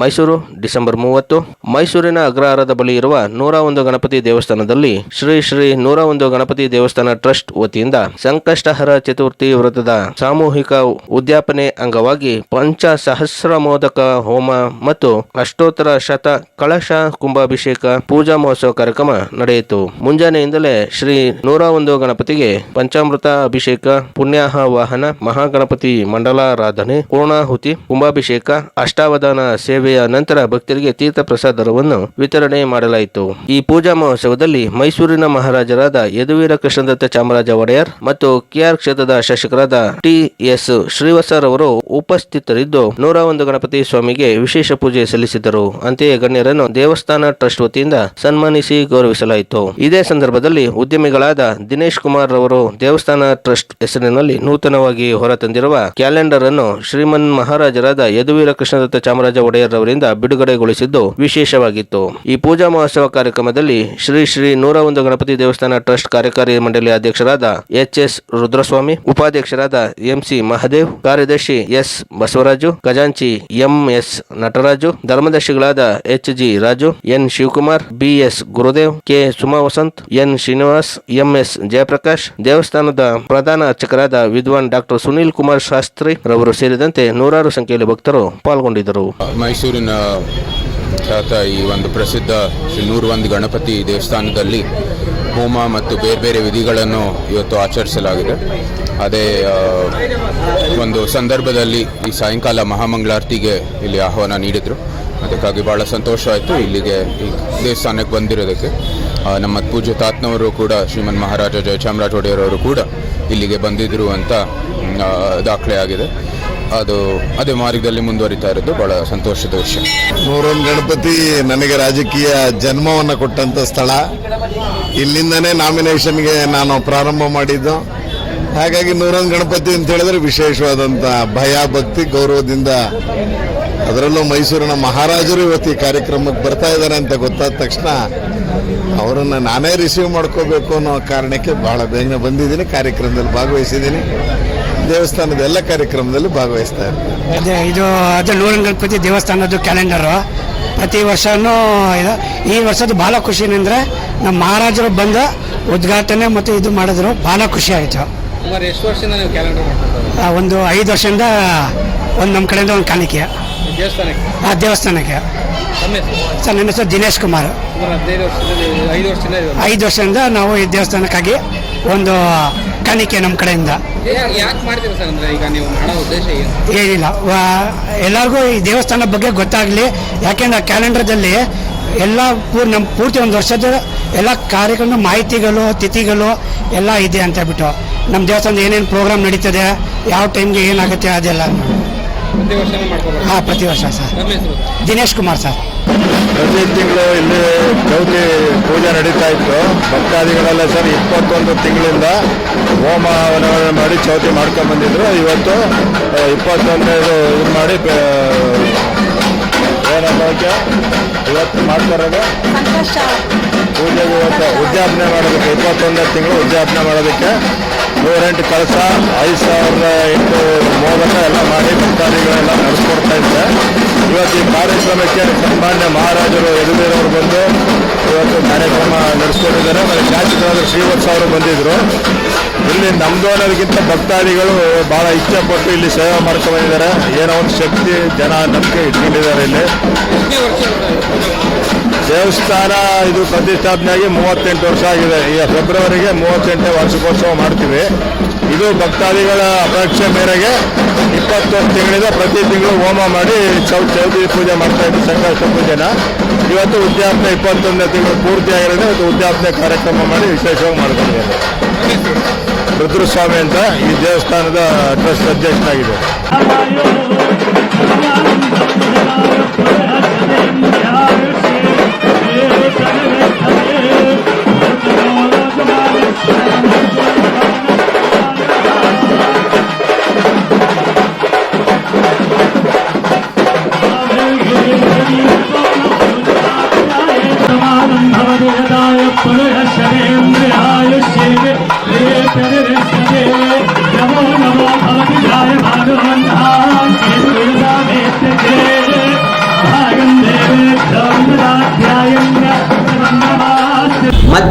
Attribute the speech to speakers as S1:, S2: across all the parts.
S1: Mysuru, December ಮೂವತ್ತು. ಮೈಸೂರಿನ ಅಗ್ರಹಾರದ ಬಳಿ ಇರುವ ನೂರ ಒಂದು ಗಣಪತಿ ದೇವಸ್ಥಾನದಲ್ಲಿ ಶ್ರೀ ಶ್ರೀ ನೂರ ಒಂದು ಗಣಪತಿ ದೇವಸ್ಥಾನ ಟ್ರಸ್ಟ್ ವತಿಯಿಂದ ಸಂಕಷ್ಟಹರ ಚತುರ್ಥಿ ವ್ರತದ ಸಾಮೂಹಿಕ ಉದ್ಯಾಪನೆ ಅಂಗವಾಗಿ ಪಂಚ ಸಹಸ್ರ ಮೋದಕ ಹೋಮ ಮತ್ತು ಅಷ್ಟೋತ್ತರ ಶತ ಕಳಶ ಕುಂಭಾಭಿಷೇಕ ಪೂಜಾ ಮಹೋತ್ಸವ ಕಾರ್ಯಕ್ರಮ ನಡೆಯಿತು. ಮುಂಜಾನೆಯಿಂದಲೇ ಶ್ರೀ ನೂರ ಒಂದು ಗಣಪತಿಗೆ ಪಂಚಾಮೃತ ಅಭಿಷೇಕ ಪುಣ್ಯಾಹ ವಾಹನ ಮಹಾಗಣಪತಿ ಮಂಡಲಾರಾಧನೆ, ಪೂರ್ಣಾಹುತಿ, ಕುಂಭಾಭಿಷೇಕ, ಅಷ್ಟಾವಧಾನ ಸೇವೆಯ ನಂತರ ಭಕ್ತರಿಗೆ ತೀರ್ಥ ಪ್ರಸಾದವನ್ನು ವಿತರಣೆ ಮಾಡಲಾಯಿತು. ಈ ಪೂಜಾ ಮಹೋತ್ಸವದಲ್ಲಿ ಮೈಸೂರಿನ ಮಹಾರಾಜರಾದ ಯದುವೀರ ಕೃಷ್ಣದತ್ತ ಚಾಮರಾಜ ಒಡೆಯರ್ ಮತ್ತು ಕೆಆರ್ ಕ್ಷೇತ್ರದ ಶಾಸಕರಾದ ಟಿ ಎಸ್ ಶ್ರೀವಸರವರು ಉಪಸ್ಥಿತರಿದ್ದು ನೂರ ಒಂದು ಗಣಪತಿ ಸ್ವಾಮಿಗೆ ವಿಶೇಷ ಪೂಜೆ ಸಲ್ಲಿಸಿದರು. ಅಂತೆಯೇ ಗಣ್ಯರನ್ನು ದೇವಸ್ಥಾನ ಟ್ರಸ್ಟ್ ವತಿಯಿಂದ ಸನ್ಮಾನಿಸಿ ಗೌರವಿಸಲಾಯಿತು. ಇದೇ ಸಂದರ್ಭದಲ್ಲಿ ಉದ್ಯಮಿಗಳಾದ ದಿನೇಶ್ ಕುಮಾರ್ ರವರು ದೇವಸ್ಥಾನ ಟ್ರಸ್ಟ್ ಹೆಸರಿನಲ್ಲಿ ನೂತನವಾಗಿ ಹೊರತಂದಿರುವ ಕ್ಯಾಲೆಂಡರ್ ಅನ್ನು ಶ್ರೀಮನ್ ಮಹಾರಾಜರಾದ ಯದುವೀರ ಕೃಷ್ಣದತ್ತ ಚಾಮರಾಜ ಒಡೆಯರ್ ರವರಿಂದ ಬಿಡುಗಡೆಗೊಳಿಸಿದ್ದು ವಿಶೇಷವಾಗಿತ್ತು. ಈ ಪೂಜಾ ಮಹೋತ್ಸವ ಕಾರ್ಯಕ್ರಮದಲ್ಲಿ ಶ್ರೀ ಶ್ರೀ ನೂರ ಒಂದು ಗಣಪತಿ ದೇವಸ್ಥಾನ ಟ್ರಸ್ಟ್ ಕಾರ್ಯಕಾರಿ ಮಂಡಳಿ ಅಧ್ಯಕ್ಷರಾದ ಎಚ್ ಎಸ್ ರುದ್ರಸ್ವಾಮಿ, ಉಪಾಧ್ಯಕ್ಷರಾದ ಎಂಸಿ ಮಹದೇವ್, ಕಾರ್ಯದರ್ಶಿ ಎಸ್ ಬಸವರಾಜು, ಖಜಾಂಚಿ M S Nataraju, ಧರ್ಮದರ್ಶಿಗಳಾದ H G Raju, N Shivakumar B S Gurudev, K Suma Vasanth, N Srinivas M S Jayaprakash, ದೇವಸ್ಥಾನದ ಪ್ರಧಾನ ಅರ್ಚಕರಾದ ವಿದ್ವಾನ್ ಡಾಕ್ಟರ್ ಸುನೀಲ್ ಕುಮಾರ್ ಶಾಸ್ತ್ರಿ ರವರು ಸೇರಿದಂತೆ ನೂರಾರು ಸಂಖ್ಯೆಯಲ್ಲಿ ಭಕ್ತರು ಪಾಲ್ಗೊಂಡಿದ್ದರು.
S2: ಮೈಸೂರಿನ ಖ್ಯಾತ ಈ ಒಂದು ಪ್ರಸಿದ್ಧ ಶ್ರೀ ನೂರು ಒಂದು ಗಣಪತಿ ದೇವಸ್ಥಾನದಲ್ಲಿ ಹೋಮ ಮತ್ತು ಬೇರೆ ಬೇರೆ ವಿಧಿಗಳನ್ನು ಇವತ್ತು ಆಚರಿಸಲಾಗಿದೆ. ಅದೇ ಒಂದು ಸಂದರ್ಭದಲ್ಲಿ ಈ ಸಾಯಂಕಾಲ ಮಹಾಮಂಗಳಾರತಿಗೆ ಇಲ್ಲಿ ಆಹ್ವಾನ ನೀಡಿದರು. ಅದಕ್ಕಾಗಿ ಭಾಳ ಸಂತೋಷ ಆಯಿತು ಇಲ್ಲಿಗೆ ದೇವಸ್ಥಾನಕ್ಕೆ ಬಂದಿರೋದಕ್ಕೆ. ನಮ್ಮ ಪೂಜ್ಯ ತಾತ್ನವರು ಕೂಡ, ಶ್ರೀಮನ್ ಮಹಾರಾಜ ಜಯಚಾಮರಾಜ ಒಡೆಯರವರು ಕೂಡ ಇಲ್ಲಿಗೆ ಬಂದಿದ್ದರು ಅಂತ ದಾಖಲೆ ಆಗಿದೆ ಅದು ಅದೇ ಮಾರ್ಗದಲ್ಲಿ ಮುಂದುವರಿತಾ ಇರೋದು ಬಹಳ ಸಂತೋಷದ ವಿಷಯ.
S3: ನೂರೊಂದು ಗಣಪತಿ ನನಗೆ ರಾಜಕೀಯ ಜನ್ಮವನ್ನು ಕೊಟ್ಟಂತ ಸ್ಥಳ. ಇಲ್ಲಿಂದನೇ ನಾಮಿನೇಷನ್ಗೆ ನಾನು ಪ್ರಾರಂಭ ಮಾಡಿದ್ದು. ಹಾಗಾಗಿ ನೂರೊಂದು ಗಣಪತಿ ಅಂತ ಹೇಳಿದ್ರೆ ವಿಶೇಷವಾದಂಥ ಭಯ, ಭಕ್ತಿ, ಗೌರವದಿಂದ ಅದರಲ್ಲೂ ಮೈಸೂರಿನ ಮಹಾರಾಜರು ಇವತ್ತು ಈ ಕಾರ್ಯಕ್ರಮಕ್ಕೆ ಬರ್ತಾ ಇದ್ದಾರೆ ಅಂತ ಗೊತ್ತಾದ ತಕ್ಷಣ ಅವರನ್ನು ನಾನೇ ರಿಸೀವ್ ಮಾಡ್ಕೋಬೇಕು ಅನ್ನೋ ಕಾರಣಕ್ಕೆ ಬಹಳ ಬೇಗನೆ ಬಂದಿದ್ದೀನಿ, ಕಾರ್ಯಕ್ರಮದಲ್ಲಿ ಭಾಗವಹಿಸಿದ್ದೀನಿ. ದೇವಸ್ಥಾನದ ಎಲ್ಲ ಕಾರ್ಯಕ್ರಮದಲ್ಲೂ ಭಾಗವಹಿಸ್ತಾ ಇದೆ
S4: ಅದೇ ಇದು ಅದು ನೂರನ್ ಗಣಪತಿ ದೇವಸ್ಥಾನದ ಕ್ಯಾಲೆಂಡರು. ಪ್ರತಿ ವರ್ಷನೂ ಇದು ಈ ವರ್ಷದ ಭಾಳ ಖುಷಿ ಏನಂದ್ರೆ ನಮ್ಮ ಮಹಾರಾಜರು ಬಂದು ಉದ್ಘಾಟನೆ ಮತ್ತು ಇದು ಮಾಡಿದ್ರು. ಭಾಳ ಖುಷಿ ಆಯಿತು.
S5: ಸುಮಾರು ಎಷ್ಟು ವರ್ಷದಿಂದ ನೀವು ಕ್ಯಾಲೆಂಡರ್ ಮಾಡ್ಕೊತಾರೆ
S4: ಆ, ಒಂದು ಐದು ವರ್ಷದಿಂದ ಒಂದು ನಮ್ಮ ಕಡೆಯಿಂದ ಒಂದು ಕಾಣಿಕೆ.
S5: ದೇವಸ್ಥಾನಕ್ಕೆ?
S4: ಆ ದೇವಸ್ಥಾನಕ್ಕೆ. ಸರ್ ನನ್ನ ಹೆಸರು ದಿನೇಶ್ ಕುಮಾರ್.
S5: ಐದು ವರ್ಷದಿಂದ
S4: ನಾವು ಈ ದೇವಸ್ಥಾನಕ್ಕಾಗಿ ಒಂದು ಕಾಣಿಕೆ ನಮ್ಮ ಕಡೆಯಿಂದ. ಏನಿಲ್ಲ. ಎಲ್ಲರಿಗೂ ಈ ದೇವಸ್ಥಾನ ಬಗ್ಗೆ ಗೊತ್ತಾಗಲಿ. ಯಾಕೆಂದ್ರೆ ಕ್ಯಾಲೆಂಡರ್ದಲ್ಲಿ ಎಲ್ಲ ಪೂರ್ ನಮ್ಮ ಪೂರ್ತಿ ಒಂದು ವರ್ಷದ ಎಲ್ಲ ಕಾರ್ಯಕ್ರಮ ಮಾಹಿತಿಗಳು ತಿಥಿಗಳು ಎಲ್ಲ ಇದೆ ಅಂತ ಹೇಳ್ಬಿಟ್ಟು. ನಮ್ಮ ದೇವಸ್ಥಾನದ ಏನೇನು ಪ್ರೋಗ್ರಾಮ್ ನಡೀತದೆ ಯಾವ ಟೈಮ್ಗೆ ಏನಾಗುತ್ತೆ ಅದೆಲ್ಲ.
S5: ಪ್ರತಿ ವರ್ಷನೂ
S4: ಹಾಂ ಪ್ರತಿ ವರ್ಷ ಸರ್. ದಿನೇಶ್ ಕುಮಾರ್ ಸರ್.
S3: ಪ್ರತಿ ತಿಂಗಳು ಇಲ್ಲಿ ಚೌತಿ ಪೂಜೆ ನಡೀತಾ ಇತ್ತು. ಭಕ್ತಾದಿಗಳೆಲ್ಲ ಸರ್ ಇಪ್ಪತ್ತೊಂದು ತಿಂಗಳಿಂದ ಹೋಮ ಹವನಗಳನ್ನು ಮಾಡಿ ಚೌತಿ ಮಾಡ್ಕೊಂಡು ಬಂದಿದ್ರು. ಇವತ್ತು ಇಪ್ಪತ್ತೊಂದು ಇದು ಮಾಡಿ ಏನಕ್ಕೆ ಇವತ್ತು ಮಾಡ್ತಾರೋದು ಪೂಜೆಗೆ ಇವತ್ತು ಉದ್ಯಾಪನೆ ಮಾಡೋದಕ್ಕೆ ಇಪ್ಪತ್ತೊಂದನೇ ತಿಂಗಳು ಉದ್ಯಾಪನೆ ಮಾಡೋದಕ್ಕೆ ನೂರೆಂಟು ಕಳಸ ಐದು ಸಾವಿರದ ಎಂಟು ಮೋದಕ ಎಲ್ಲ ಮಾಡಿ. ಭಕ್ತಾದಿಗಳೆಲ್ಲ ನಡೆಸ್ಕೊಡ್ತಾ ಇದ್ದಾರೆ. ಇವತ್ತು ಈ ಕಾರ್ಯಕ್ರಮಕ್ಕೆ ಸನ್ಮಾನ್ಯ ಮಹಾರಾಜರು ಯದುವೀರವರು ಬಂದು ಇವತ್ತು ಕಾರ್ಯಕ್ರಮ ನಡೆಸ್ಕೊಂಡಿದ್ದಾರೆ. ಮತ್ತು ಶಾಸಕರಾದ ಶ್ರೀವತ್ಸ ಅವರು ಬಂದಿದ್ರು. ಇಲ್ಲಿ ನಮ್ದು ಅನ್ನೋದಕ್ಕಿಂತ ಭಕ್ತಾದಿಗಳು ಬಹಳ ಇಷ್ಟಪಟ್ಟು ಇಲ್ಲಿ ಸೇವೆ ಮಾಡ್ಕೊಂಡು ಬಂದಿದ್ದಾರೆ. ಏನೋ ಒಂದು ಶಕ್ತಿ, ಜನ, ನಂಬಿಕೆ ಇಟ್ಕೊಂಡಿದ್ದಾರೆ ಇಲ್ಲಿ. ದೇವಸ್ಥಾನ ಇದು ಪ್ರತಿಷ್ಠಾಪನೆಯಾಗಿ ಮೂವತ್ತೆಂಟು ವರ್ಷ ಆಗಿದೆ. ಈಗ ಫೆಬ್ರವರಿಗೆ ಮೂವತ್ತೆಂಟನೇ ವಾರ್ಷಿಕೋತ್ಸವ ಮಾಡ್ತೀವಿ. ಇದು ಭಕ್ತಾದಿಗಳ ಅಪೇಕ್ಷೆ ಮೇರೆಗೆ ಇಪ್ಪತ್ತೊಂದು ತಿಂಗಳಿಂದ ಪ್ರತಿ ತಿಂಗಳು ಹೋಮ ಮಾಡಿ ಚೌ, ಚೌತಿ ಪೂಜೆ ಮಾಡ್ತಾ ಇದ್ದೀವಿ ಸಂಕಷ್ಟ ಪೂಜೆನ. ಇವತ್ತು ಉದ್ಯಾಪನೆ ಇಪ್ಪತ್ತೊಂದನೇ ತಿಂಗಳು ಪೂರ್ತಿ ಆಗಿರೋದು ಇವತ್ತು ಉದ್ಯಾಪನೆ ಕಾರ್ಯಕ್ರಮ ಮಾಡಿ ವಿಶೇಷವಾಗಿ ಮಾಡ್ಕೊಂಡಿದ್ದಾರೆ. ರುದ್ರಸ್ವಾಮಿ ಅಂತ ಈ ದೇವಸ್ಥಾನದ ಟ್ರಸ್ಟ್ ಅಧ್ಯಕ್ಷನಾಗಿದೆ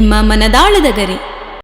S6: ನಿಮ್ಮ ಮನದಾಳದ ಗರಿ.